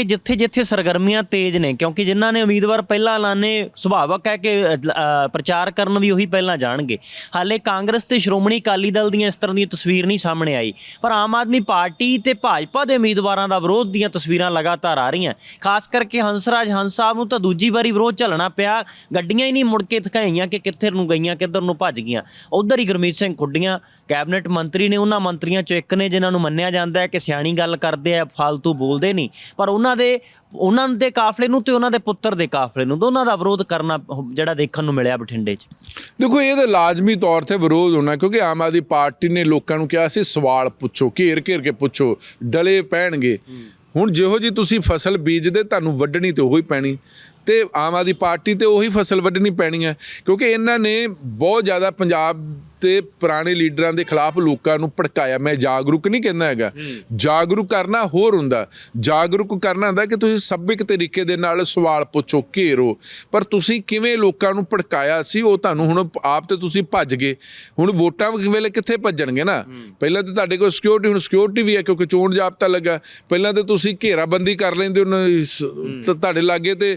ਕਿ ਜਿੱਥੇ-ਜਿੱਥੇ ਸਰਗਰਮੀਆਂ ਤੇਜ਼ ਨੇ ਕਿਉਂਕਿ ਜਿਨ੍ਹਾਂ ਨੇ ਉਮੀਦਵਾਰ ਪਹਿਲਾਂ ਐਲਾਨੇ ਸੁਭਾਵਕ ਹੈ ਕਿ ਅ, ਪ੍ਰਚਾਰ ਕਰਨ ਵੀ ਉਹੀ ਪਹਿਲਾਂ ਜਾਣਗੇ। ਹਾਲੇ ਕਾਂਗਰਸ ਤੇ ਸ਼੍ਰੋਮਣੀ ਅਕਾਲੀ ਦਲ ਦੀਆਂ ਇਸ ਤਰ੍ਹਾਂ ਦੀ ਤਸਵੀਰ ਨਹੀਂ ਸਾਹਮਣੇ ਆਈ। ਪਰ ਆਮ ਆਦਮੀ ਪਾਰਟੀ ਤੇ ਭਾਜਪਾ ਦੇ ਉਮੀਦਵਾਰਾਂ ਦਾ ਵਿਰੋਧ ਦੀਆਂ ਤਸਵੀਰਾਂ ਲਗਾਤਾਰ ਆ ਰਹੀਆਂ। ਖਾਸ ਕਰਕੇ ਹੰਸਰਾਜ ਹੰਸ ਸਾਹਿਬ ਨੂੰ ਤਾਂ ਦੂਜੀ ਵਾਰੀ ਵਿਰੋਧ ਝੱਲਣਾ ਪਿਆ। ਗੱਡੀਆਂ ਹੀ ਨਹੀਂ ਮੁੜ ਕੇ ਥਕਾਈਆਂ ਕਿ ਕਿੱਥੇ ਨੂੰ ਗਈਆਂ ਕਿੱਧਰ ਨੂੰ ਭੱਜ ਗਈਆਂ। ਉਧਰ ਹੀ ਗੁਰਮੀਤ ਸਿੰਘ ਖੁੱਡੀਆਂ ਕੈਬਨਿਟ ਮੰਤਰੀ ਨੇ ਉਹਨਾਂ ਮੰਤਰੀਆਂ ਚੋਂ ਇੱਕ ਨੇ ਜਿਨ੍ਹਾਂ ਨੂੰ ਮੰਨਿਆ ਜਾਂਦਾ ਹੈ ਕਿ ਸਿਆਣੀ ਗੱਲ ਕਰਦੇ ਆ ਫालतू ਬੋਲਦੇ ਨਹੀਂ। ਪਰ ਉਹਨਾਂ ਦੇ, ਉਹਨਾਂ ਦੇ ਕਾਫਲੇ ਨੂੰ ਤੇ ਉਹਨਾਂ ਦੇ ਪੁੱਤਰ ਦੇ ਕਾਫਲੇ ਨੂੰ। ਦੋਨਾਂ ਦਾ ਵਿਰੋਧ ਕਰਨਾ ਜਿਹੜਾ ਦੇਖਣ ਨੂੰ ਮਿਲਿਆ ਬਠਿੰਡੇ 'ਚ। ਦੇਖੋ, ਇਹ ਤਾਂ ਲਾਜ਼ਮੀ ਤੌਰ ਤੇ ਵਿਰੋਧ ਹੋਣਾ, ਕਿਉਂਕਿ ਆਮ ਆਦਮੀ ਪਾਰਟੀ ਨੇ ਲੋਕਾਂ ਨੂੰ ਕਿਹਾ ਸੀ, ਸਵਾਲ ਪੁੱਛੋ ਘੇਰ ਘੇਰ ਕੇ ਪੁੱਛੋ, ਡਲੇ ਪੈਣਗੇ। ਹੁਣ ਜਿਹੋ ਜੀ ਤੁਸੀਂ ਫਸਲ ਬੀਜਦੇ, ਤੁਹਾਨੂੰ ਵੱਢਣੀ ਤੇ ਉਹੀ ਪੈਣੀ। ਤੇ ਆਮ ਆਦਮੀ ਪਾਰਟੀ ਤੇ ਉਹੀ ਫਸਲ ਵੱਢਣੀ ਪੈਣੀ ਹੈ, ਕਿਉਂਕਿ ਇਹਨਾਂ ਨੇ ਬਹੁਤ ਜ਼ਿਆਦਾ ਪੰਜਾਬ ਤੇ ਪੁਰਾਣੇ ਲੀਡਰਾਂ ਦੇ ਖਿਲਾਫ ਲੋਕਾਂ ਨੂੰ ਭੜਕਾਇਆ। ਮੈਂ ਜਾਗਰੂਕ ਨਹੀਂ ਕਹਿੰਦਾ ਹੈਗਾ। ਜਾਗਰੂਕ ਕਰਨਾ ਹੋਰ ਹੁੰਦਾ। ਜਾਗਰੂਕ ਕਰਨਾ ਹੁੰਦਾ ਕਿ ਤੁਸੀਂ ਸੱਭਿਕ ਤਰੀਕੇ ਦੇ ਨਾਲ ਸਵਾਲ ਪੁੱਛੋ ਘੇਰੋ। ਪਰ ਤੁਸੀਂ ਕਿਵੇਂ ਲੋਕਾਂ ਨੂੰ ਭੜਕਾਇਆ ਸੀ ਉਹ ਤੁਹਾਨੂੰ ਹੁਣ ਆਪ ਤੇ ਤੁਸੀਂ ਭੱਜ ਗਏ। ਹੁਣ ਵੋਟਾਂ ਵੇਲੇ ਕਿੱਥੇ ਭੱਜਣਗੇ ਨਾ? ਪਹਿਲਾਂ ਤੇ ਤੁਹਾਡੇ ਕੋਲ ਸਿਕਿਉਰਿਟੀ ਹੁਣ ਸਿਕਿਉਰਿਟੀ ਵੀ ਹੈ ਕਿਉਂਕਿ ਚੋਣ ਜਾਬਤਾ ਲੱਗਾ। ਪਹਿਲਾਂ ਤੇ ਤੁਸੀਂ ਘੇਰਾਬੰਦੀ ਕਰ ਲੈਂਦੇ ਤਾਂ ਤੁਹਾਡੇ ਲਾਗੇ ਤੇ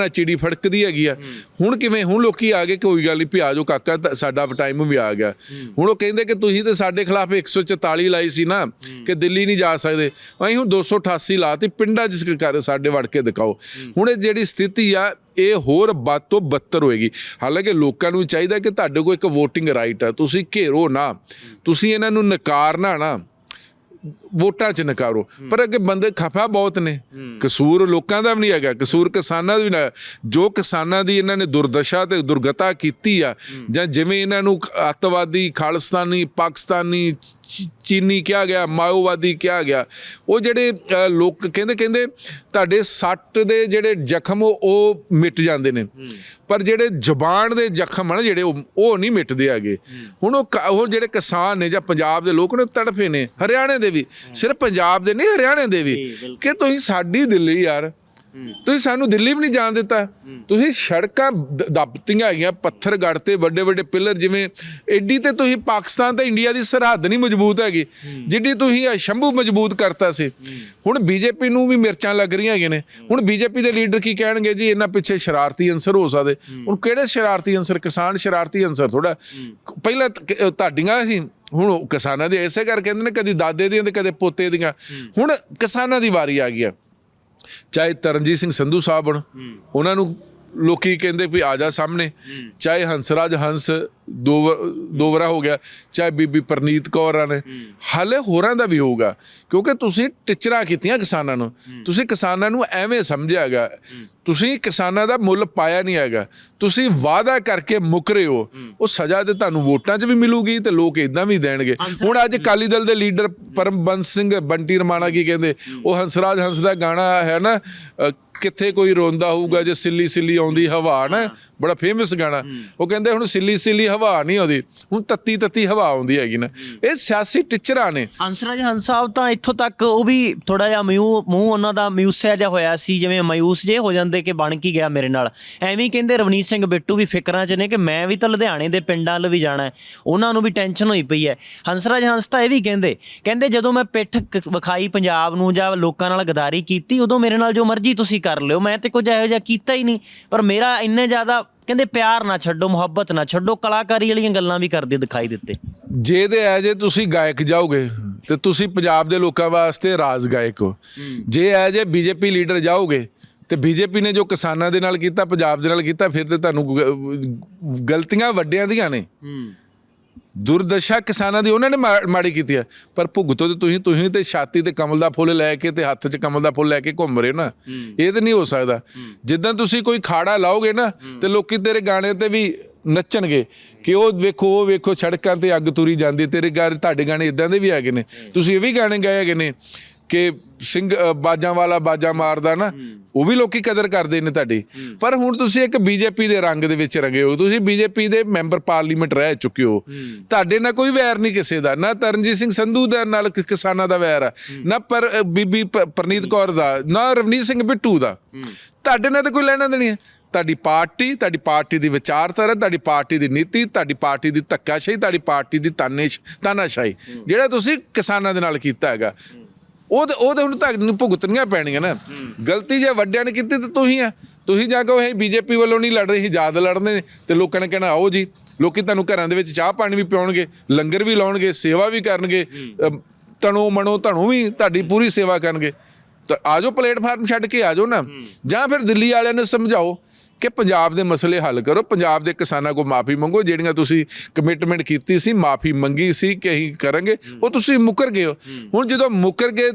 ਆ ਚਿੜੀ ਫੜਕਦੀ ਹੈਗੀ ਆ। ਹੁਣ ਕਿਵੇਂ? ਹੁਣ ਲੋਕੀ ਆ ਗਏ ਕੋਈ ਗੱਲ ਨਹੀਂ ਜਾਓ ਕਾਕਾ ਸਾਡਾ ਟਾਈਮ ਵੀ ਆ ਗਿਆ ਹੁਣ ਉਹ ਕਹਿੰਦੇ ਕਿ ਤੁਸੀਂ ਤੇ ਸਾਡੇ ਖਿਲਾਫ 144 ਲਾਈ ਸੀ ਨਾ ਕਿ ਦਿੱਲੀ ਨਹੀਂ ਜਾ ਸਕਦੇ। ਅਸੀਂ ਹੁਣ 288 ਲਾਤੀ ਪਿੰਡਾਂ ਜਿਸ ਕਰ ਸਾਡੇ ਵੜ ਕੇ ਦਿਖਾਓ ਹੁਣ ਇਹ ਜਿਹੜੀ ਸਥਿਤੀ ਆ ਇਹ ਹੋਰ ਵੱਧ ਤੋਂ ਬੱਤਰ ਹੋਏਗੀ। ਹਾਲਾਂਕਿ ਲੋਕਾਂ ਨੂੰ ਚਾਹੀਦਾ ਕਿ ਤੁਹਾਡੇ ਕੋਲ ਇੱਕ VOTING ਰਾਈਟ ਹੈ ਤੁਸੀਂ ਘੇਰੋ ਨਾ। ਤੁਸੀਂ ਇਹਨਾਂ ਨੂੰ ਨਕਾਰਨਾ ਨਾ। ਵੋਟਾਂ 'ਚ ਨਕਾਰੋ ਪਰ ਅੱਗੇ ਬੰਦੇ ਖਫਾ ਬਹੁਤ ਨੇ। ਕਸੂਰ ਲੋਕਾਂ ਦਾ ਵੀ ਨਹੀਂ ਹੈਗਾ। ਕਸੂਰ ਕਿਸਾਨਾਂ ਦਾ ਵੀ ਨਾ। ਜੋ ਕਿਸਾਨਾਂ ਦੀ ਇਹਨਾਂ ਨੇ ਦੁਰਦਸ਼ਾ ਤੇ ਦੁਰਗਤਾ ਕੀਤੀ ਆ ਜਾਂ ਜਿਵੇਂ ਇਹਨਾਂ ਨੂੰ ਅੱਤਵਾਦੀ ਖਾਲਿਸਤਾਨੀ ਪਾਕਿਸਤਾਨੀ ਚੀਨੀ ਕਿਹਾ ਗਿਆ ਮਾਓਵਾਦੀ ਕਿਹਾ ਗਿਆ। ਉਹ ਜਿਹੜੇ ਲੋਕ ਕਹਿੰਦੇ ਕਹਿੰਦੇ ਤੁਹਾਡੇ ਸੱਟ ਦੇ ਜਿਹੜੇ ਜ਼ਖਮ ਉਹ- ਮਿਟ ਜਾਂਦੇ ਨੇ। ਪਰ ਜਿਹੜੇ ਜ਼ੁਬਾਨ ਦੇ ਜ਼ਖਮ ਹਨ ਜਿਹੜੇ ਉਹ ਨਹੀਂ ਮਿਟਦੇ ਹੈਗੇ। ਹੁਣ ਉਹ ਜਿਹੜੇ ਕਿਸਾਨ ਨੇ ਜਾਂ ਪੰਜਾਬ ਦੇ ਲੋਕ ਨੇ ਤੜਫੇ ਨੇ। ਹਰਿਆਣੇ ਦੇ ਵੀ। ਸਿਰਫ ਪੰਜਾਬ ਦੇ ਨਹੀਂ ਹਰਿਆਣੇ ਦੇ ਵੀ। ਕਿ ਤੁਸੀਂ ਸਾਡੀ ਦਿੱਲੀ ਯਾਰ ਤੁਸੀਂ ਸਾਨੂੰ ਦਿੱਲੀ ਵੀ ਨਹੀਂ ਜਾਣ ਦਿੱਤਾ। ਤੁਸੀਂ ਸੜਕਾਂ ਦ- ਦੱਬਤੀਆਂ ਹੈਗੀਆਂ, ਪੱਥਰ ਗੜਤੇ ਵੱਡੇ ਵੱਡੇ ਪਿੱਲਰ ਜਿਵੇਂ ਐਡੀ ਤੇ ਤੁਸੀਂ ਪਾਕਿਸਤਾਨ ਤੇ ਇੰਡੀਆ ਦੀ ਸਰਹੱਦ ਨਹੀਂ ਮਜ਼ਬੂਤ ਹੈਗੀ, ਜਿੱਡੀ ਤੁਸੀਂ ਇਹ ਸ਼ੰਭੂ ਮਜ਼ਬੂਤ ਕਰਤਾ ਸੀ। ਹੁਣ ਬੀਜੇਪੀ ਨੂੰ ਵੀ ਮਿਰਚਾਂ ਲੱਗ ਰਹੀਆਂ ਹੈਗੀਆਂ ਨੇ। ਹੁਣ ਬੀਜੇਪੀ ਦੇ ਲੀਡਰ ਕੀ ਕਹਿਣਗੇ ਜੀ, ਇਹਨਾਂ ਪਿੱਛੇ ਸ਼ਰਾਰਤੀ ਅੰਸਰ ਹੋ ਸਕਦੇ। ਹੁਣ ਕਿਹੜੇ ਸ਼ਰਾਰਤੀ ਅੰਸਰ ਕਿਸਾਨ ਸ਼ਰਾਰਤੀ ਅੰਸਰ ਥੋੜਾ ਪਹਿਲਾਂ ਤੁਹਾਡੀਆਂ ਸੀ, ਹੁਣ ਉਹ ਕਿਸਾਨਾਂ ਦੇ ਐਸੇ ਕਰ ਕਹਿੰਦੇ ਨੇ, ਕਦੀ ਦਾਦੇ ਦੀਆਂ ਤੇ ਕਦੇ ਪੋਤੇ ਦੀਆਂ। ਹੁਣ ਕਿਸਾਨਾਂ ਦੀ ਵਾਰੀ ਆ ਗਈ ਆ। ਚਾਹੇ ਤਰਨਜੀਤ ਸਿੰਘ ਸੰਧੂ ਸਾਹਿਬ ਹੋਣ ਉਹਨਾਂ ਨੂੰ ਲੋਕੀ ਕਹਿੰਦੇ ਵੀ ਆ ਜਾ ਸਾਹਮਣੇ। ਚਾਹੇ ਹੰਸਰਾਜ ਹੰਸ ਦੋ ਵ- ਦੋ ਵਾਰਾ ਹੋ ਗਿਆ ਚਾਹੇ ਬੀਬੀ ਪ੍ਰਨੀਤ ਕੌਰ ਨੇ। ਹਾਲੇ ਹੋਰਾਂ ਦਾ ਵੀ ਹੋਊਗਾ ਕਿਉਂਕਿ ਤੁਸੀਂ ਟਿਚਰਾ ਕੀਤੀਆਂ ਕਿਸਾਨਾਂ ਨੂੰ। ਤੁਸੀਂ ਕਿਸਾਨਾਂ ਨੂੰ ਐਵੇਂ ਸਮਝਿਆਗਾ ਤੁਸੀਂ ਕਿਸਾਨਾਂ ਦਾ ਮੁੱਲ ਪਾਇਆ ਨਹੀਂ ਹੈਗਾ। ਤੁਸੀਂ ਵਾਅਦਾ ਕਰਕੇ ਮੁਕਰੇ ਹੋ। ਉਹ ਸਜ਼ਾ ਤੇ ਤੁਹਾਨੂੰ ਵੋਟਾਂ 'ਚ ਵੀ ਮਿਲੂਗੀ ਤੇ ਲੋਕ ਇਦਾਂ ਵੀ ਦੇਣਗੇ। ਹੁਣ ਅੱਜ ਅਕਾਲੀ ਦਲ ਦੇ ਲੀਡਰ ਪਰਮਬੰਸ ਸਿੰਘ ਬੰਟੀ ਰਮਾਣਾ ਕੀ ਕਹਿੰਦੇ? ਉਹ ਹੰਸਰਾਜ ਹੰਸ ਦਾ ਗਾਣਾ ਹੈ ਨਾ ਕਿੱਥੇ ਕੋਈ ਰੋਂਦਾ ਹੋਊਗਾ ਜੇ ਸਿੱਲੀ ਸਿੱਲੀ ਆਉਂਦੀ ਹਵਾ ਨਾ? ਬੜਾ ਫੇਮਸ ਗਾਣਾ। ਉਹ ਕਹਿੰਦੇ ਹੁਣ ਸਿੱਲੀ ਸਿੱਲੀ ਹਵਾ ਨਹੀਂ ਆਉਂਦੀ ਹੁਣ ਤੱਤੀ ਤੱਤੀ ਹਵਾ ਆਉਂਦੀ ਹੈਗੀ ਨਾ। ਇਹ ਸਿਆਸੀ ਟਿਚਰਾਂ ਨੇ। ਹੰਸਰਾਜ ਹੰਸ ਸਾਹਿਬ ਤਾਂ ਇੱਥੋਂ ਤੱਕ ਉਹ ਵੀ ਥੋੜਾ ਜਿਹਾ ਮੂੰਹ ਮੂੰਹ ਉਹਨਾਂ ਦਾ ਮਿਊਸਿਆ ਜਿਹਾ ਹੋਇਆ ਸੀ ਜਿਵੇਂ ਮਾਯੂਸ ਜੇ ਹੋ ਜਾਂਦੇ ਕਿ ਬਣ ਕੀ ਗਿਆ ਮੇਰੇ ਨਾਲ। ਐਵੇਂ ਕਹਿੰਦੇ ਰਵਨੀਤ ਸਿੰਘ ਬਿੱਟੂ ਵੀ ਫਿਕਰਾਂ 'ਚ ਨੇ ਕਿ ਮੈਂ ਵੀ ਤਾਂ ਲੁਧਿਆਣੇ ਦੇ ਪਿੰਡਾਂ ਵੱਲ ਵੀ ਜਾਣਾ ਹੈ। ਉਹਨਾਂ ਨੂੰ ਵੀ ਟੈਨਸ਼ਨ ਹੋਈ ਪਈ ਹੈ। ਹੰਸਰਾਜ ਹੰਸ ਤਾਂ ਇਹ ਵੀ ਕਹਿੰਦੇ ਕਹਿੰਦੇ ਜਦੋਂ ਮੈਂ ਪਿੱਠ ਵਿਖਾਈ ਪੰਜਾਬ ਨੂੰ ਜਾਂ ਲੋਕਾਂ ਨਾਲ ਗਦਾਰੀ ਕੀਤੀ ਉਦੋਂ ਮੇਰੇ ਨਾਲ ਜੋ ਮਰਜ਼ੀ ਤੁਸੀਂ ਕਰ ਲਿਓ। ਮੈਂ ਤੇ ਕੁਝ ਇਹੋ ਜਿਹਾ ਕੀਤਾ ਹੀ ਨਹੀਂ। ਪਰ ਮੇਰਾ ਇੰਨੇ ਜ਼ਿਆਦਾ ਕਹਿੰਦੇ ਪਿਆਰ ਨਾ ਛੱਡੋ ਮੁਹੱਬਤ ਨਾ ਛੱਡੋ ਕਲਾਕਾਰੀ ਵਾਲੀਆਂ ਗੱਲਾਂ ਵੀ ਕਰਦੇ ਦਿਖਾਈ ਦਿੱਤੇ। ਜੇ ਦੇ ਐ ਜੇ ਤੁਸੀਂ ਗਾਇਕ ਜਾਓਗੇ ਤੇ ਤੁਸੀਂ ਪੰਜਾਬ ਦੇ ਲੋਕਾਂ ਵਾਸਤੇ ਰਾਜ ਗਾਇਕ ਹੋ। ਜੇ ਐ ਜੇ ਬੀਜੇਪੀ ਲੀਡਰ ਜਾਓਗੇ ਤੇ ਬੀਜੇਪੀ ਨੇ ਜੋ ਕਿਸਾਨਾਂ ਦੇ ਨਾਲ ਕੀਤਾ ਪੰਜਾਬ ਦੇ ਨਾਲ ਕੀਤਾ ਫਿਰ ਤੇ ਤੁਹਾਨੂੰ ਗਲਤੀਆਂ ਵੱਡਿਆਂ ਦੀਆਂ ਨੇ। ਦੁਰਦਸ਼ਾ ਕਿਸਾਨਾਂ ਦੀ ਉਹਨਾਂ ਨੇ ਮਾੜੀ ਕੀਤੀ ਹੈ। ਪਰ ਭੁਗਤੋ ਤੇ ਤੁਸੀਂ ਤੁਸੀਂ ਤੇ ਛਾਤੀ ਤੇ ਕਮਲ ਦਾ ਫੁੱਲ ਲੈ ਕੇ ਤੇ ਹੱਥ 'ਚ ਕਮਲ ਦਾ ਫੁੱਲ ਲੈ ਕੇ ਘੁੰਮ ਰਹੇ ਨਾ। ਇਹ ਤੇ ਨਹੀਂ ਹੋ ਸਕਦਾ। ਜਿੱਦਾਂ ਤੁਸੀਂ ਕੋਈ ਖਾੜਾ ਲਾਓਗੇ ਨਾ ਤੇ ਲੋਕੀ ਤੇਰੇ ਗਾਣੇ ਤੇ ਵੀ ਨੱਚਣਗੇ ਕਿ ਉਹ ਵੇਖੋ ਉਹ ਵੇਖੋ ਸੜਕਾਂ ਤੇ ਅੱਗ ਤੁਰੀ ਜਾਂਦੀ ਤੇਰੇ ਗਾਣੇ ਤੁਹਾਡੇ ਗਾਣੇ ਇਦਾਂ ਦੇ ਵੀ ਹੈਗੇ ਨੇ। ਤੁਸੀਂ ਇਹ ਵੀ ਗਾਣੇ ਗਾਏ ਹੈਗੇ ਨੇ। ਕਿ ਸਿੰਘ ਬਾਜਾਂ ਵਾਲਾ ਬਾਜਾਂ ਮਾਰਦਾ ਨਾ ਉਹ ਵੀ ਲੋਕੀ ਕਦਰ ਕਰਦੇ ਨੇ ਤੁਹਾਡੀ। ਪਰ ਹੁਣ ਤੁਸੀਂ ਇੱਕ ਬੀਜੇਪੀ ਦੇ ਰੰਗ ਦੇ ਵਿੱਚ ਰੰਗੇ ਹੋ ਤੁਸੀਂ ਬੀਜੇਪੀ ਦੇ ਮੈਂਬਰ ਪਾਰਲੀਮੈਂਟ ਰਹਿ ਚੁੱਕੇ ਹੋ। ਤੁਹਾਡੇ ਨਾਲ ਕੋਈ ਵੈਰ ਨਹੀਂ ਕਿਸੇ ਦਾ ਨਾ ਤਰਨਜੀਤ ਸਿੰਘ ਸੰਧੂ ਦਾ ਨਾਲ ਕਿਸਾਨਾਂ ਦਾ ਵੈਰ ਆ ਨਾ ਪਰ ਬੀਬੀ ਪ੍ਰਨੀਤ ਕੌਰ ਦਾ ਨਾ ਰਵਨੀਤ ਸਿੰਘ ਬਿੱਟੂ ਦਾ। ਤੁਹਾਡੇ ਨਾਲ ਤਾਂ ਕੋਈ ਲੈਣਾ ਦੇਣੀ ਹੈ ਤੁਹਾਡੀ ਪਾਰਟੀ ਤੁਹਾਡੀ ਪਾਰਟੀ ਦੀ ਵਿਚਾਰਧਾਰਾ ਤੁਹਾਡੀ ਪਾਰਟੀ ਦੀ ਨੀਤੀ ਤੁਹਾਡੀ ਪਾਰਟੀ ਦੀ ਧੱਕਾਸ਼ਾਹੀ ਤੁਹਾਡੀ ਪਾਰਟੀ ਦੀ ਤਾਨੇਸ਼ ਤਾਨਾਸ਼ਾਹੀ ਜਿਹੜਾ ਤੁਸੀਂ ਕਿਸਾਨਾਂ ਦੇ ਨਾਲ ਕੀਤਾ ਹੈਗਾ। ਉਹ ਤੇ ਉਹ ਤੇ ਹੁਣ ਤੱਕ ਨੂੰ ਭੁਗਤਣੀਆਂ ਪੈਣੀਆਂ ਨਾ। ਗਲਤੀ ਜੇ ਵੱਡਿਆਂ ਨੇ ਕੀਤੀ ਤੇ ਤੁਸੀਂ ਆ। ਤੁਸੀਂ ਜਾ ਕੇ ਉਹ ਬੀਜੇਪੀ ਵੱਲੋਂ ਨਹੀਂ ਲੜ ਰਹੀ ਯਾਦ ਲੜਦੇ ਨੇ ਤੇ ਲੋਕਾਂ ਨੇ ਕਹਿਣਾ ਆਓ ਜੀ ਲੋਕੀ ਤੁਹਾਨੂੰ ਘਰਾਂ ਦੇ ਵਿੱਚ ਚਾਹ ਪਾਣੀ ਵੀ ਪਿਉਣਗੇ ਲੰਗਰ ਵੀ ਲਾਉਣਗੇ ਸੇਵਾ ਵੀ ਕਰਨਗੇ ਤਣੋ ਮਣੋ ਤੁਹਾਨੂੰ ਵੀ ਤੁਹਾਡੀ ਪੂਰੀ ਸੇਵਾ ਕਰਨਗੇ। ਤਾਂ ਆਜੋ ਪਲੇਟਫਾਰਮ ਛੱਡ ਕੇ ਆਜੋ ਨਾ। ਜਾਂ ਫਿਰ ਦਿੱਲੀ ਵਾਲਿਆਂ ਨੂੰ ਸਮਝਾਓ ਕਿ ਪੰਜਾਬ ਦੇ ਮਸਲੇ ਹੱਲ ਕਰੋ ਪੰਜਾਬ ਦੇ ਕਿਸਾਨਾਂ ਕੋਲ ਮਾਫੀ ਮੰਗੋ ਜਿਹੜੀਆਂ ਤੁਸੀਂ ਕਮਿਟਮੈਂਟ ਕੀਤੀ ਸੀ ਮਾਫੀ ਮੰਗੀ ਸੀ ਕਿ ਅਸੀਂ ਕਰਾਂਗੇ ਉਹ ਤੁਸੀਂ ਮੁੱਕਰ ਗਏ ਹੋ। ਹੁਣ ਜਦੋਂ ਮੁੱਕਰ ਗਏ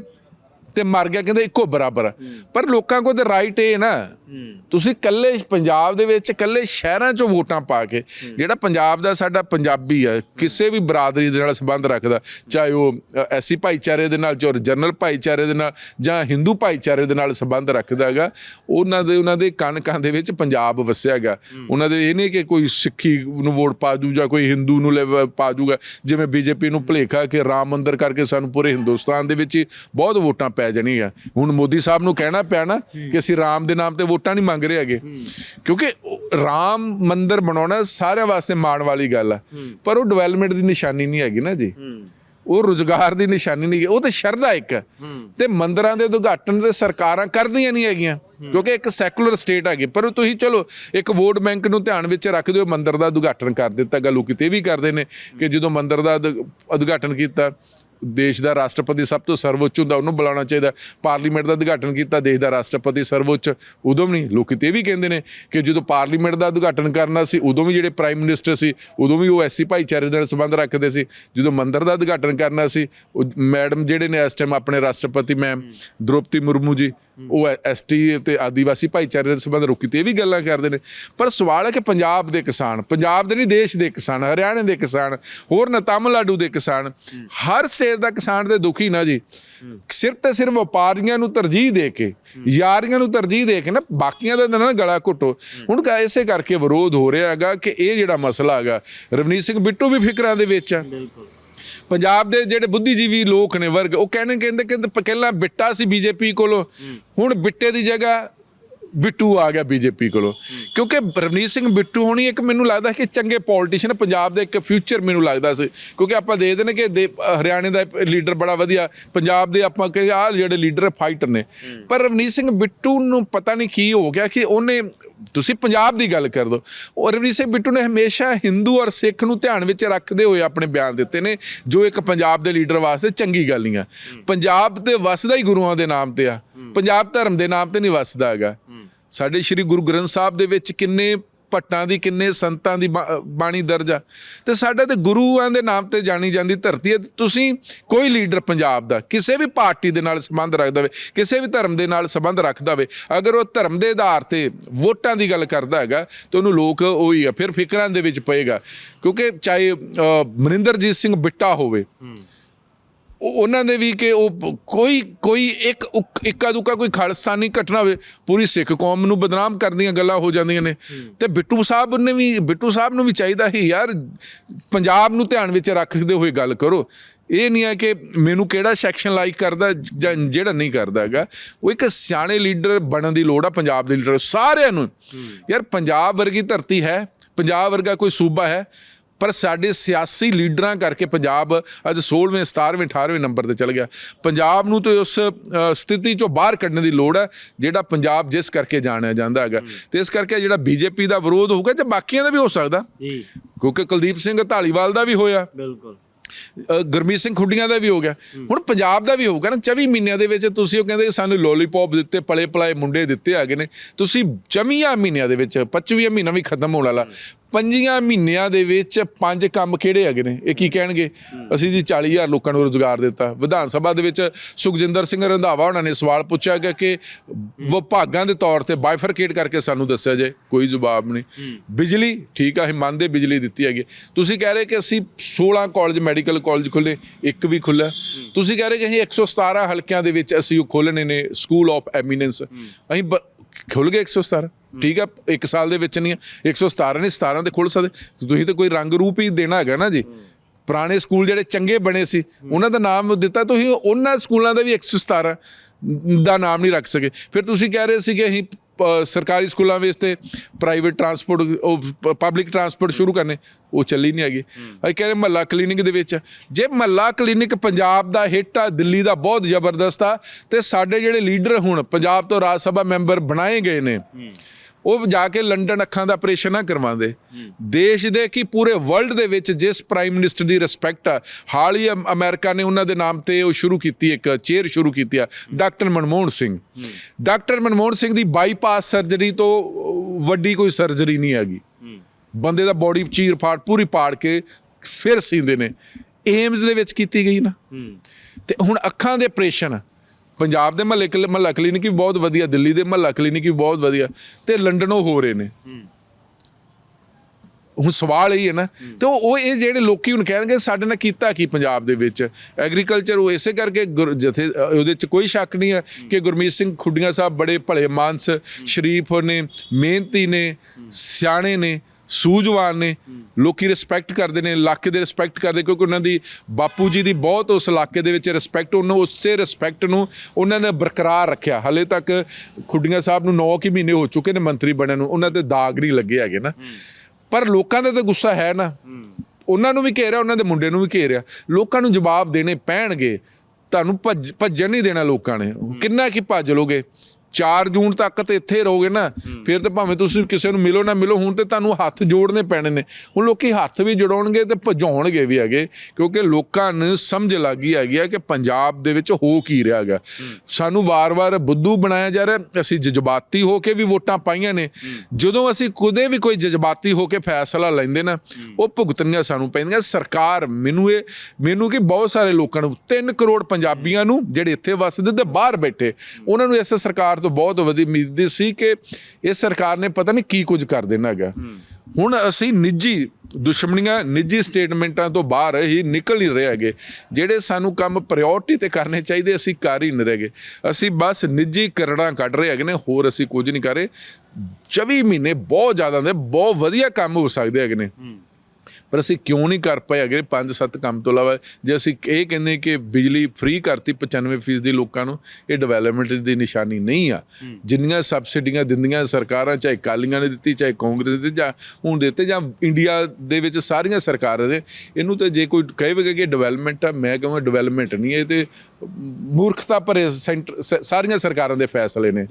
ਤੇ ਮਰ ਗਿਆ, ਕਹਿੰਦੇ ਇੱਕੋ ਬਰਾਬਰ ਆ। ਪਰ ਲੋਕਾਂ ਕੋਲ ਤੇ ਰਾਈਟ ਇਹ ਨਾ, ਤੁਸੀਂ ਇਕੱਲੇ ਪੰਜਾਬ ਦੇ ਵਿੱਚ, ਇਕੱਲੇ ਸ਼ਹਿਰਾਂ 'ਚੋਂ ਵੋਟਾਂ ਪਾ ਕੇ, ਜਿਹੜਾ ਪੰਜਾਬ ਦਾ ਸਾਡਾ ਪੰਜਾਬੀ ਆ, ਕਿਸੇ ਵੀ ਬਰਾਦਰੀ ਦੇ ਨਾਲ ਸੰਬੰਧ ਰੱਖਦਾ, ਚਾਹੇ ਉਹ ਐਸੀ ਭਾਈਚਾਰੇ ਦੇ ਨਾਲ, ਚਾਹੇ ਜਨਰਲ ਭਾਈਚਾਰੇ ਦੇ ਨਾਲ, ਜਾਂ ਹਿੰਦੂ ਭਾਈਚਾਰੇ ਦੇ ਨਾਲ ਸੰਬੰਧ ਰੱਖਦਾ ਹੈਗਾ, ਉਹਨਾਂ ਦੇ ਉਹਨਾਂ ਦੇ ਕਣਕਾਂ ਦੇ ਵਿੱਚ ਪੰਜਾਬ ਵਸਿਆ ਹੈਗਾ ਉਹਨਾਂ ਦੇ ਇਹ ਨਹੀਂ ਕਿ ਕੋਈ ਸਿੱਖੀ ਨੂੰ ਵੋਟ ਪਾ ਦੂ, ਜਾਂ ਕੋਈ ਹਿੰਦੂ ਨੂੰ ਲੈ- ਪਾ ਦੂਗਾ, ਜਿਵੇਂ ਬੀਜੇਪੀ ਨੂੰ ਭੁਲੇਖਾ ਕਿ ਰਾਮ ਮੰਦਿਰ ਕਰਕੇ ਸਾਨੂੰ ਪੂਰੇ ਹਿੰਦੁਸਤਾਨ ਦੇ ਵਿੱਚ ਹੀ ਬਹੁਤ ਵੋਟਾਂ ਪੈ ਜਾਣੀਆਂ ਹੁਣ ਮੋਦੀ ਸਾਹਿਬ ਨੂੰ ਕਹਿਣਾ ਪਿਆ ਨਾ ਕਿ ਅਸੀਂ ਰਾਮ ਦੇ ਨਾਮ ਤੇ ਵੋਟਾਂ ਨਹੀਂ ਮੰਗ ਰਹੇ ਹੈਗੇ। ਕਿਉਂਕਿ ਉਹ ਰਾਮ ਮੰਦਿਰ ਬਣਾਉਣਾ ਸਾਰਿਆਂ ਵਾਸਤੇ ਮਾਣ ਵਾਲੀ ਗੱਲ ਆ। ਪਰ ਉਹ ਡਿਵੈਲਪਮੈਂਟ ਦੀ ਨਿਸ਼ਾਨੀ ਨਹੀਂ ਹੈਗੀ ਨਾ ਜੀ। ਉਹ ਰੁਜ਼ਗਾਰ ਦੀ ਨਿਸ਼ਾਨੀ ਨਹੀਂ ਹੈ ਉਹ ਤੇ ਸ਼ਰਧਾ ਇੱਕ। ਤੇ ਮੰਦਰਾਂ ਦੇ ਉਦਘਾਟਨ ਤੇ ਸਰਕਾਰਾਂ ਕਰਦੀਆਂ ਨਹੀਂ ਹੈਗੀਆਂ। ਕਿਉਂਕਿ ਇੱਕ ਸੈਕੂਲਰ ਸਟੇਟ ਹੈਗੀ। ਪਰ ਉਹ ਤੁਸੀਂ ਚਲੋ ਇੱਕ ਵੋਟ ਬੈਂਕ ਨੂੰ ਧਿਆਨ ਵਿੱਚ ਰੱਖਦੇ ਹੋ ਮੰਦਰ ਦਾ ਉਦਘਾਟਨ ਕਰ ਦਿੱਤਾ। ਗਾ ਲੋਕੀ ਤੇ ਇਹ ਵੀ ਕਰਦੇ ਨੇ ਕਿ ਜਦੋਂ ਮੰਦਰ ਦਾ ਉਦ- ਉਦਘਾਟਨ ਕੀਤਾ। ਦੇਸ਼ ਦਾ ਰਾਸ਼ਟਰਪਤੀ ਸਭ ਤੋਂ ਸਰਵਉੱਚ ਹੁੰਦਾ, ਉਹਨੂੰ ਬੁਲਾਉਣਾ ਚਾਹੀਦਾ। ਪਾਰਲੀਮੈਂਟ ਦਾ ਉਦਘਾਟਨ ਕੀਤਾ, ਦੇਸ਼ ਦਾ ਰਾਸ਼ਟਰਪਤੀ ਸਰਵਉੱਚ। ਉਦੋਂ ਵੀ ਨਹੀਂ, ਲੋਕੀ ਤੇ ਇਹ ਵੀ ਕਹਿੰਦੇ ਨੇ ਕਿ ਜਦੋਂ ਪਾਰਲੀਮੈਂਟ ਦਾ ਉਦਘਾਟਨ ਕਰਨਾ ਸੀ, ਉਦੋਂ ਵੀ ਜਿਹੜੇ ਪ੍ਰਾਈਮ ਮਿਨਿਸਟਰ ਸੀ, ਉਦੋਂ ਵੀ ਉਹ ਐਸੀ ਭਾਈਚਾਰੇ ਨਾਲ ਸੰਬੰਧ ਰੱਖਦੇ ਸੀ। ਜਦੋਂ ਮੰਦਰ ਦਾ ਉਦਘਾਟਨ ਕਰਨਾ ਸੀ, ਉਹ ਮੈਡਮ ਜਿਹੜੇ ਨੇ ਇਸ ਟਾਈਮ ਆਪਣੇ ਰਾਸ਼ਟਰਪਤੀ ਮੈਮ, ਦ੍ਰੋਪਦੀ ਮੁਰਮੂ ਜੀ, ਉਹ ਐਸਟੀ ਤੇ ਆਦੀਵਾਸੀ ਭਾਈਚਾਰੇ ਦੇ ਸੰਬੰਧ ਰੁਕੀ ਤੇ ਇਹ ਵੀ ਗੱਲਾਂ ਕਰਦੇ ਨੇ। ਪਰ ਸਵਾਲ ਹੈ ਕਿ ਪੰਜਾਬ ਦੇ ਕਿਸਾਨ, ਪੰਜਾਬ ਦੇ ਨਹੀਂ, ਦੇਸ਼ ਦੇ ਕਿਸਾਨ, ਹਰਿਆਣੇ ਦੇ ਕਿਸਾਨ, ਹੋਰ ਨਾ ਤਾਮਿਲਨਾਡੂ ਦੇ ਕਿਸਾਨ, ਹਰ ਸਟੇਟ ਦਾ ਕਿਸਾਨ ਤੇ ਦੁਖੀ ਨਾ ਜੀ। ਸਿਰਫ ਤੇ ਸਿਰਫ ਵਪਾਰੀਆਂ ਨੂੰ ਤਰਜੀਹ ਦੇ ਕੇ ਯਾਰੀਆਂ ਨੂੰ ਤਰਜੀਹ ਦੇ ਕੇ ਨਾ ਬਾਕੀਆਂ ਦਾ ਨਾ ਗਲਾ ਘੁੱਟੋ। ਹੁਣ ਕਾ ਇਸੇ ਕਰਕੇ ਵਿਰੋਧ ਹੋ ਰਿਹਾ ਹੈਗਾ ਕਿ ਇਹ ਜਿਹੜਾ ਮਸਲਾ ਹੈਗਾ ਰਵਨੀਤ ਸਿੰਘ ਬਿੱਟੂ ਵੀ ਫਿਕਰਾਂ ਦੇ ਵਿੱਚ ਆ। ਬਿਲਕੁਲ। ਪੰਜਾਬ ਦੇ ਜਿਹੜੇ ਬੁੱਧੀਜੀਵੀ ਲੋਕ ਨੇ ਵਰਗ ਉਹ ਕਹਿੰਦੇ ਕਹਿੰਦੇ ਕਹਿੰਦੇ ਪਹਿਲਾਂ ਬਿੱਟਾ ਸੀ ਬੀਜੇਪੀ ਕੋਲੋਂ ਹੁਣ ਬਿੱਟੇ ਦੀ ਜਗ੍ਹਾ ਬਿੱਟੂ ਆ ਗਿਆ ਬੀਜੇਪੀ ਕੋਲੋਂ। ਕਿਉਂਕਿ ਰਵਨੀਤ ਸਿੰਘ ਬਿੱਟੂ ਹੋਣੀ ਇੱਕ ਮੈਨੂੰ ਲੱਗਦਾ ਕਿ ਚੰਗੇ ਪੋਲੀਟੀਸ਼ੀਅਨ ਪੰਜਾਬ ਦੇ ਇੱਕ ਫਿਊਚਰ ਮੈਨੂੰ ਲੱਗਦਾ ਸੀ। ਕਿਉਂਕਿ ਆਪਾਂ ਦੇਖਦੇ ਨੇ ਕਿ ਹਰਿਆਣੇ ਦਾ ਲੀਡਰ ਬੜਾ ਵਧੀਆ ਪੰਜਾਬ ਦੇ ਆਪਾਂ ਕਿ ਆਹ ਜਿਹੜੇ ਲੀਡਰ ਫਾਈਟਰ ਨੇ। ਪਰ ਰਵਨੀਤ ਸਿੰਘ ਬਿੱਟੂ ਨੂੰ ਪਤਾ ਨਹੀਂ ਕੀ ਹੋ ਗਿਆ ਕਿ ਉਹਨੇ ਤੁਸੀਂ ਪੰਜਾਬ ਦੀ ਗੱਲ ਕਰ ਦੋ ਉਹ ਰਵਨੀਤ ਸਿੰਘ ਬਿੱਟੂ ਨੇ ਹਮੇਸ਼ਾ ਹਿੰਦੂ ਔਰ ਸਿੱਖ ਨੂੰ ਧਿਆਨ ਵਿੱਚ ਰੱਖਦੇ ਹੋਏ ਆਪਣੇ ਬਿਆਨ ਦਿੱਤੇ ਨੇ ਜੋ ਇੱਕ ਪੰਜਾਬ ਦੇ ਲੀਡਰ ਵਾਸਤੇ ਚੰਗੀ ਗੱਲ ਨਹੀਂ ਆ। ਪੰਜਾਬ ਤੇ ਵਸਦਾ ਹੀ ਗੁਰੂਆਂ ਦੇ ਨਾਮ ਤੇ ਆ। ਪੰਜਾਬ ਧਰਮ ਦੇ ਨਾਮ ਤੇ ਨਹੀਂ ਵਸਦਾ ਹੈਗਾ। ਸਾਡੇ ਸ੍ਰੀ ਗੁਰੂ ਗ੍ਰੰਥ ਸਾਹਿਬ ਦੇ ਵਿੱਚ ਕਿੰਨੇ ਭੱਟਾਂ ਦੀ, ਕਿੰਨੇ ਸੰਤਾਂ ਦੀ ਬਾ- ਬਾਣੀ ਦਰਜ ਆ। ਤੇ ਸਾਡਾ ਤੇ ਗੁਰੂਆਂ ਦੇ ਨਾਮ ਤੇ ਜਾਣੀ ਜਾਂਦੀ ਧਰਤੀ ਹੈ। ਤੁਸੀਂ ਕੋਈ ਲੀਡਰ ਪੰਜਾਬ ਦਾ, ਕਿਸੇ ਵੀ ਪਾਰਟੀ ਦੇ ਨਾਲ ਸੰਬੰਧ ਰੱਖਦਾ ਹੋਵੇ, ਕਿਸੇ ਵੀ ਧਰਮ ਦੇ ਨਾਲ ਸੰਬੰਧ ਰੱਖਦਾ ਹੋਵੇ, ਅਗਰ ਉਹ ਧਰਮ ਦੇ ਆਧਾਰ ਤੇ ਵੋਟਾਂ ਦੀ ਗੱਲ ਕਰਦਾ ਹੈਗਾ, ਤਾਂ ਉਹਨੂੰ ਲੋਕ ਉਹੀ ਆ, ਫਿਰ ਫਿਕਰਾਂ ਦੇ ਵਿੱਚ ਪਏਗਾ। ਕਿਉਂਕਿ ਚਾਹੇ ਮਨਿੰਦਰਜੀਤ ਸਿੰਘ ਬਿੱਟਾ ਹੋਵੇ ਉਹਨਾਂ ਦੇ ਵੀ ਕਿ ਉਹ ਕੋਈ ਕੋਈ ਇੱਕ ਇੱਕਾ ਦੁੱਕਾ ਕੋਈ ਖਾਲਿਸਤਾਨੀ ਘਟਨਾ ਹੋਵੇ ਪੂਰੀ ਸਿੱਖ ਕੌਮ ਨੂੰ ਬਦਨਾਮ ਕਰਦੀਆਂ ਗੱਲਾਂ ਹੋ ਜਾਂਦੀਆਂ ਨੇ। ਤੇ ਬਿੱਟੂ ਸਾਹਿਬ ਨੇ ਵੀ ਬਿੱਟੂ ਸਾਹਿਬ ਨੂੰ ਵੀ ਚਾਹੀਦਾ ਸੀ ਯਾਰ ਪੰਜਾਬ ਨੂੰ ਧਿਆਨ ਵਿੱਚ ਰੱਖਦੇ ਹੋਏ ਗੱਲ ਕਰੋ। ਇਹ ਨਹੀਂ ਹੈ ਕਿ ਮੈਨੂੰ ਕਿਹੜਾ ਸੈਕਸ਼ਨ ਲਾਈਕ ਕਰਦਾ ਜਾਂ ਜਿਹੜਾ ਨਹੀਂ ਕਰਦਾ ਹੈਗਾ। ਉਹ ਇੱਕ ਸਿਆਣੇ ਲੀਡਰ ਬਣਨ ਦੀ ਲੋੜ ਆ ਪੰਜਾਬ ਦੇ ਲੀਡਰ ਸਾਰਿਆਂ ਨੂੰ। ਯਾਰ ਪੰਜਾਬ ਵਰਗੀ ਧਰਤੀ ਹੈ ਪੰਜਾਬ ਵਰਗਾ ਕੋਈ ਸੂਬਾ ਹੈ ਪਰ ਸਾਡੇ ਸਿਆਸੀ ਲੀਡਰਾਂ ਕਰਕੇ ਪੰਜਾਬ ਅੱਜ 16ਵੇਂ 17ਵੇਂ 18ਵੇਂ ਨੰਬਰ ਤੇ ਚਲ ਗਿਆ। ਪੰਜਾਬ ਨੂੰ ਤੇ ਉਸ ਸਥਿਤੀ ਚੋਂ ਬਾਹਰ ਕੱਢਣ ਦੀ ਲੋੜ ਹੈ ਜਿਹੜਾ ਪੰਜਾਬ ਜਿਸ ਕਰਕੇ ਜਾਣਿਆ ਜਾਂਦਾ ਹੈਗਾ। ਤੇ ਇਸ ਕਰਕੇ ਜਿਹੜਾ ਬੀਜੇਪੀ ਦਾ ਵਿਰੋਧ ਹੋਊਗਾ ਤੇ ਬਾਕੀਆਂ ਦਾ ਵੀ ਹੋ ਸਕਦਾ। ਜੀ। ਕਿਉਂਕਿ ਕੁਲਦੀਪ ਸਿੰਘ ਢਾਲੀਵਾਲ ਦਾ ਵੀ ਹੋਇਆ। ਬਿਲਕੁਲ। ਗੁਰਮੀਤ ਸਿੰਘ ਖੁੱਡੀਆਂ ਦਾ ਵੀ ਹੋ ਗਿਆ। ਹੁਣ ਪੰਜਾਬ ਦਾ ਵੀ ਹੋਊਗਾ ਨਾ 24 ਮਹੀਨਿਆਂ ਦੇ ਵਿੱਚ ਤੁਸੀਂ ਉਹ ਕਹਿੰਦੇ ਸਾਨੂੰ ਲੋਲੀਪੌਪ ਦਿੱਤੇ ਪਲੇ ਪਲਾਏ ਮੁੰਡੇ ਦਿੱਤੇ ਹੈਗੇ ਨੇ। ਤੁਸੀਂ 24 ਮਹੀਨਿਆਂ ਦੇ ਵਿੱਚ 25ਵਾਂ ਮਹੀਨਾ ਵੀ ਖਤਮ ਹੋਣ ਵਾਲਾ। ਪੰਜੀਆਂ ਮਹੀਨਿਆਂ ਦੇ ਵਿੱਚ ਪੰਜ ਕੰਮ ਕਿਹੜੇ ਹੈਗੇ ਨੇ? ਇਹ ਕੀ ਕਹਿਣਗੇ? ਅਸੀਂ ਜੀ 40000 ਲੋਕਾਂ ਨੂੰ ਰੋਜ਼ਗਾਰ ਦਿੱਤਾ। ਵਿਧਾਨ ਸਭਾ ਦੇ ਵਿੱਚ ਸੁਖਜਿੰਦਰ ਸਿੰਘ ਰੰਧਾਵਾ ਉਹਨਾਂ ਨੇ ਸਵਾਲ ਪੁੱਛਿਆ ਗਿਆ ਕਿ ਵਿਭਾਗਾਂ ਦੇ ਤੌਰ ਤੇ ਬਾਈਫਰਕੇਟ ਕਰਕੇ ਸਾਨੂੰ ਦੱਸਿਆ ਜੇ ਕੋਈ ਜਵਾਬ ਨਹੀਂ। ਬਿਜਲੀ ਠੀਕ ਆ ਅਸੀਂ ਮੰਨਦੇ ਬਿਜਲੀ ਦਿੱਤੀ ਹੈਗੀ। ਤੁਸੀਂ ਕਹਿ ਰਹੇ ਕਿ ਅਸੀਂ 16 ਕਾਲਜ ਮੈਡੀਕਲ ਕਾਲਜ ਖੁੱਲੇ ਇੱਕ ਵੀ ਖੁੱਲਾ ਤੁਸੀਂ ਕਹਿ ਰਹੇ ਕਿ ਅਸੀਂ 117 ਹਲਕਿਆਂ ਦੇ ਵਿੱਚ ਅਸੀਂ ਉਹ ਖੋਲਣੇ ਨੇ ਸਕੂਲ ਆਫ ਐਮੀਨੈਂਸ ਅਸੀਂ ਖੁੱਲ ਗਏ 117 ਠੀਕ ਆ ਇੱਕ ਸਾਲ ਦੇ ਵਿੱਚ ਨਹੀਂ ਆ 117 ਨਹੀਂ 17 ਤੇ ਖੁੱਲ ਸਕਦੇ। ਤੁਸੀਂ ਤਾਂ ਕੋਈ ਰੰਗ ਰੂਪ ਹੀ ਦੇਣਾ ਹੈਗਾ ਨਾ ਜੀ। ਪੁਰਾਣੇ ਸਕੂਲ ਜਿਹੜੇ ਚੰਗੇ ਬਣੇ ਸੀ ਉਹਨਾਂ ਦਾ ਨਾਮ ਦਿੱਤਾ ਤੁਸੀਂ ਉਹਨਾਂ ਸਕੂਲਾਂ ਦਾ ਵੀ 117 ਦਾ ਨਾਮ ਨਹੀਂ ਰੱਖ ਸਕੇ। ਫਿਰ ਤੁਸੀਂ ਕਹਿ ਰਹੇ ਸੀ ਕਿ ਅਸੀਂ ਸਰਕਾਰੀ ਸਕੂਲਾਂ ਵਿੱਚ ਤੇ ਪ੍ਰਾਈਵੇਟ ਟਰਾਂਸਪੋਰਟ ਉਹ ਪਬਲਿਕ ਟਰਾਂਸਪੋਰਟ ਸ਼ੁਰੂ ਕਰਨੇ ਉਹ ਚੱਲੀ ਨਹੀਂ ਹੈਗੀ। ਅਸੀਂ ਕਹਿੰਦੇ ਮਹੱਲਾ ਕਲੀਨਿਕ ਦੇ ਵਿੱਚ ਜੇ ਮਹੱਲਾ ਕਲੀਨਿਕ ਪੰਜਾਬ ਦਾ ਹਿੱਟ ਆ ਦਿੱਲੀ ਦਾ ਬਹੁਤ ਜ਼ਬਰਦਸਤ ਆ ਤੇ ਸਾਡੇ ਜਿਹੜੇ ਲੀਡਰ ਹੁਣ ਪੰਜਾਬ ਤੋਂ ਰਾਜ ਸਭਾ ਮੈਂਬਰ ਬਣਾਏ ਗਏ ਨੇ ਉਹ ਜਾ ਕੇ ਲੰਡਨ ਅੱਖਾਂ ਦਾ ਆਪਰੇਸ਼ਨ ਨਾ ਕਰਵਾਉਂਦੇ। ਦੇਸ਼ ਦੇ ਕੀ ਪੂਰੇ ਵਰਲਡ ਦੇ ਵਿੱਚ ਜਿਸ ਪ੍ਰਾਈਮ ਮਿਨਿਸਟਰ ਦੀ ਰਿਸਪੈਕਟ ਆ ਹਾਲ ਹੀ ਅਮ- ਅਮਰੀਕਾ ਨੇ ਉਹਨਾਂ ਦੇ ਨਾਮ ਤੇ ਉਹ ਸ਼ੁਰੂ ਕੀਤੀ ਇੱਕ ਚੇਅਰ ਸ਼ੁਰੂ ਕੀਤੀ ਆ ਡਾਕਟਰ ਮਨਮੋਹਨ ਸਿੰਘ। ਡਾਕਟਰ ਮਨਮੋਹਨ ਸਿੰਘ ਦੀ ਬਾਈਪਾਸ ਸਰਜਰੀ ਤੋਂ ਵੱਡੀ ਕੋਈ ਸਰਜਰੀ ਨਹੀਂ ਹੈਗੀ। ਬੰਦੇ ਦਾ ਬੋਡੀ ਚੀਰ ਫਾੜ ਪੂਰੀ ਪਾੜ ਕੇ ਫਿਰ ਸੀਂਦੇ ਨੇ। ਏਮਸ ਦੇ ਵਿੱਚ ਕੀਤੀ ਗਈ ਨਾ। ਤੇ ਹੁਣ ਅੱਖਾਂ ਦੇ ਆਪਰੇਸ਼ਨ ਪੰਜਾਬ ਦੇ ਮਹੱਲੇ ਮਹੱਲਾ ਕਲੀਨਿਕ ਵੀ ਬਹੁਤ ਵਧੀਆ ਦਿੱਲੀ ਦੇ ਮਹੱਲਾ ਕਲੀਨਿਕ ਵੀ ਬਹੁਤ ਵਧੀਆ ਤੇ ਲੰਡਨੋਂ ਹੋ ਰਹੇ ਨੇ। ਹੁਣ ਸਵਾਲ ਇਹ ਹੈ ਨਾ ਤੇ ਉਹ ਇਹ ਜਿਹੜੇ ਲੋਕੀ ਹੁਣ ਕਹਿਣਗੇ ਸਾਡੇ ਨਾਲ ਕੀਤਾ ਕੀ ਪੰਜਾਬ ਦੇ ਵਿੱਚ? ਐਗਰੀਕਲਚਰ ਉਹ ਇਸੇ ਕਰਕੇ ਜਥੇ ਉਹਦੇ ਚ ਕੋਈ ਸ਼ੱਕ ਨਹੀਂ ਹੈ ਕਿ ਗੁਰਮੀਤ ਸਿੰਘ ਖੁੱਡੀਆਂ ਸਾਹਿਬ ਬੜੇ ਭਲੇ ਮਾਨਸ ਸ਼ਰੀਫ ਨੇ ਮਿਹਨਤੀ ਨੇ ਸਿਆਣੇ ਨੇ ਸੂਝਵਾਨ ਨੇ ਲੋਕੀ ਰਿਸਪੈਕਟ ਕਰਦੇ ਨੇ ਇਲਾਕੇ ਦੇ ਰਿਸਪੈਕਟ ਕਰਦੇ ਕਿਉਂਕਿ ਉਹਨਾਂ ਦੀ ਬਾਪੂ ਜੀ ਦੀ ਬਹੁਤ ਉਸ ਇਲਾਕੇ ਦੇ ਵਿੱਚ ਰਿਸਪੈਕਟ ਉਹਨਾਂ ਉਸੇ ਰਿਸਪੈਕਟ ਨੂੰ ਉਹਨਾਂ ਨੇ ਬਰਕਰਾਰ ਰੱਖਿਆ। ਹਲੇ ਤੱਕ ਖੁੱਡੀਆਂ ਸਾਹਿਬ ਨੂੰ 9 ਕਿ ਮਹੀਨੇ ਹੋ ਚੁੱਕੇ ਨੇ ਮੰਤਰੀ ਬਣਨ ਨੂੰ ਉਹਨਾਂ ਤੇ ਦਾਗ ਨਹੀਂ ਲੱਗੇ ਹੈਗੇ ਨਾ। ਪਰ ਲੋਕਾਂ ਦਾ ਤਾਂ ਗੁੱਸਾ ਹੈ ਨਾ। ਉਹਨਾਂ ਨੂੰ ਵੀ ਘੇਰਿਆ ਉਹਨਾਂ ਦੇ ਮੁੰਡੇ ਨੂੰ ਵੀ ਘੇਰਿਆ ਲੋਕਾਂ ਨੂੰ ਜਵਾਬ ਦੇਣੇ ਪੈਣਗੇ। ਤੁਹਾਨੂੰ ਭੱਜ ਭੱਜਣ ਨਹੀਂ ਦੇਣਾ ਲੋਕਾਂ ਨੇ। ਕਿੰਨਾ ਕੀ ਭੱਜ ਲੋਗੇ? 4 ਜੂਨ ਤੱਕ ਤੇ ਇੱਥੇ ਰਹੋਗੇ ਨਾ ਫਿਰ ਤੇ ਭਾਵੇਂ ਤੁਸੀਂ ਕਿਸੇ ਨੂੰ ਮਿਲੋ ਨਾ ਮਿਲੋ ਹੁਣ ਤੇ ਤੁਹਾਨੂੰ ਹੱਥ ਜੋੜਨੇ ਪੈਣੇ ਨੇ। ਹੁਣ ਲੋਕੀ ਹੱਥ ਵੀ ਜੋੜਾਉਣਗੇ ਤੇ ਭਜਾਉਣਗੇ ਵੀ ਹੈਗੇ ਕਿਉਂਕਿ ਲੋਕਾਂ ਨੂੰ ਸਮਝ ਲੱਗ ਗਈ ਹੈਗੀ ਆ ਕਿ ਪੰਜਾਬ ਦੇ ਵਿੱਚ ਹੋ ਕੀ ਰਿਹਾ ਹੈਗਾ। ਸਾਨੂੰ ਵਾਰ-ਵਾਰ ਬੁੱਧੂ ਬਣਾਇਆ ਜਾ ਰਿਹਾ ਅਸੀਂ ਜਜ਼ਬਾਤੀ ਹੋ ਕੇ ਵੀ ਵੋਟਾਂ ਪਾਈਆਂ ਨੇ। ਜਦੋਂ ਅਸੀਂ ਕੁਦੇ ਵੀ ਕੋਈ ਜਜ਼ਬਾਤੀ ਹੋ ਕੇ ਫੈਸਲਾ ਲੈਂਦੇ ਨਾ ਉਹ ਭੁਗਤਣੀਆਂ ਸਾਨੂੰ ਪੈਂਦੀਆਂ। ਸਰਕਾਰ ਮੈਨੂੰ ਇਹ ਮੈਨੂੰ ਕਿ ਬਹੁਤ ਸਾਰੇ ਲੋਕਾਂ ਨੂੰ 3 ਕਰੋੜ ਪੰਜਾਬੀਆਂ ਨੂੰ ਜਿਹੜੇ ਇੱਥੇ ਵਸਦੇ ਤੇ ਬਾਹਰ ਬੈਠੇ ਉਹਨਾਂ ਨੂੰ ਇਸ ਸਰਕਾਰ ਤੋਂ ਬਹੁਤ ਵਧੀ ਉਮੀਦ ਸੀ ਕਿ ਇਹ ਸਰਕਾਰ ਨੇ ਪਤਾ ਨਹੀਂ ਕੀ ਕੁਝ ਕਰ ਦੇਣਾ ਹੈਗਾ। ਹੁਣ ਅਸੀਂ ਨਿੱਜੀ ਦੁਸ਼ਮਣੀਆਂ, ਨਿੱਜੀ ਸਟੇਟਮੈਂਟਾਂ ਤੋਂ ਬਾਹਰ ਹੀ ਨਿਕਲ ਨਹੀਂ ਰਹੇ ਹੈਗੇ। ਜਿਹੜੇ ਸਾਨੂੰ ਕੰਮ ਪ੍ਰਾਇੋਰਟੀ ਤੇ ਕਰਨੇ ਚਾਹੀਦੇ, ਅਸੀਂ ਕਰ ਹੀ ਨਹੀਂ ਰਹੇਗੇ ਅਸੀਂ ਬਸ ਨਿੱਜੀ ਕਰੜਾਂ ਕੱਢ ਰਹੇ ਹੈਗੇ ਨੇ, ਹੋਰ ਅਸੀਂ ਕੁਝ ਨਹੀਂ ਕਰ ਰਹੇ। 24 ਮਹੀਨੇ ਬਹੁਤ ਜ਼ਿਆਦਾ ਨੇ, ਬਹੁਤ ਵਧੀਆ ਕੰਮ ਹੋ ਸਕਦੇ ਹੈਗੇ ਨੇ। ਪਰ ਅਸੀਂ ਕਿਉਂ ਨਹੀਂ ਕਰ ਪਏ ਅਗਰ 5-7 ਕੰਮ ਤੋਂ ਇਲਾਵਾ? ਜੇ ਅਸੀਂ ਇਹ ਕਹਿੰਦੇ ਕਿ ਬਿਜਲੀ ਫ੍ਰੀ ਕਰਤੀ 95% ਦੀ ਲੋਕਾਂ ਨੂੰ ਇਹ ਡਿਵੈਲਪਮੈਂਟ ਦੀ ਨਿਸ਼ਾਨੀ ਨਹੀਂ ਆ। ਜਿੰਨੀਆਂ ਸਬਸਿਡੀਆਂ ਦਿੰਦੀਆਂ ਸਰਕਾਰਾਂ ਚਾਹੇ ਕਾਲੀਆਂ ਨੇ ਦਿੱਤੀ ਚਾਹੇ ਕਾਂਗਰਸ ਨੇ ਦਿੱਤੀ ਜਾਂ ਹੁਣ ਦਿੱਤੇ ਜਾਂ ਇੰਡੀਆ ਦੇ ਵਿੱਚ ਸਾਰੀਆਂ ਸਰਕਾਰਾਂ ਦੇ ਇਹਨੂੰ ਤੇ ਜੇ ਕੋਈ ਕਹੇਗਾ ਕਿ ਡਿਵੈਲਪਮੈਂਟ ਆ ਮੈਂ ਕਹਾਂਗਾ ਡਿਵੈਲਪਮੈਂਟ ਨਹੀਂ ਇਹ ਤੇ ਮੂਰਖਤਾ ਭਰੇ ਸਾਰੀਆਂ ਸਰਕਾਰਾਂ ਦੇ ਫੈਸਲੇ ਨੇ।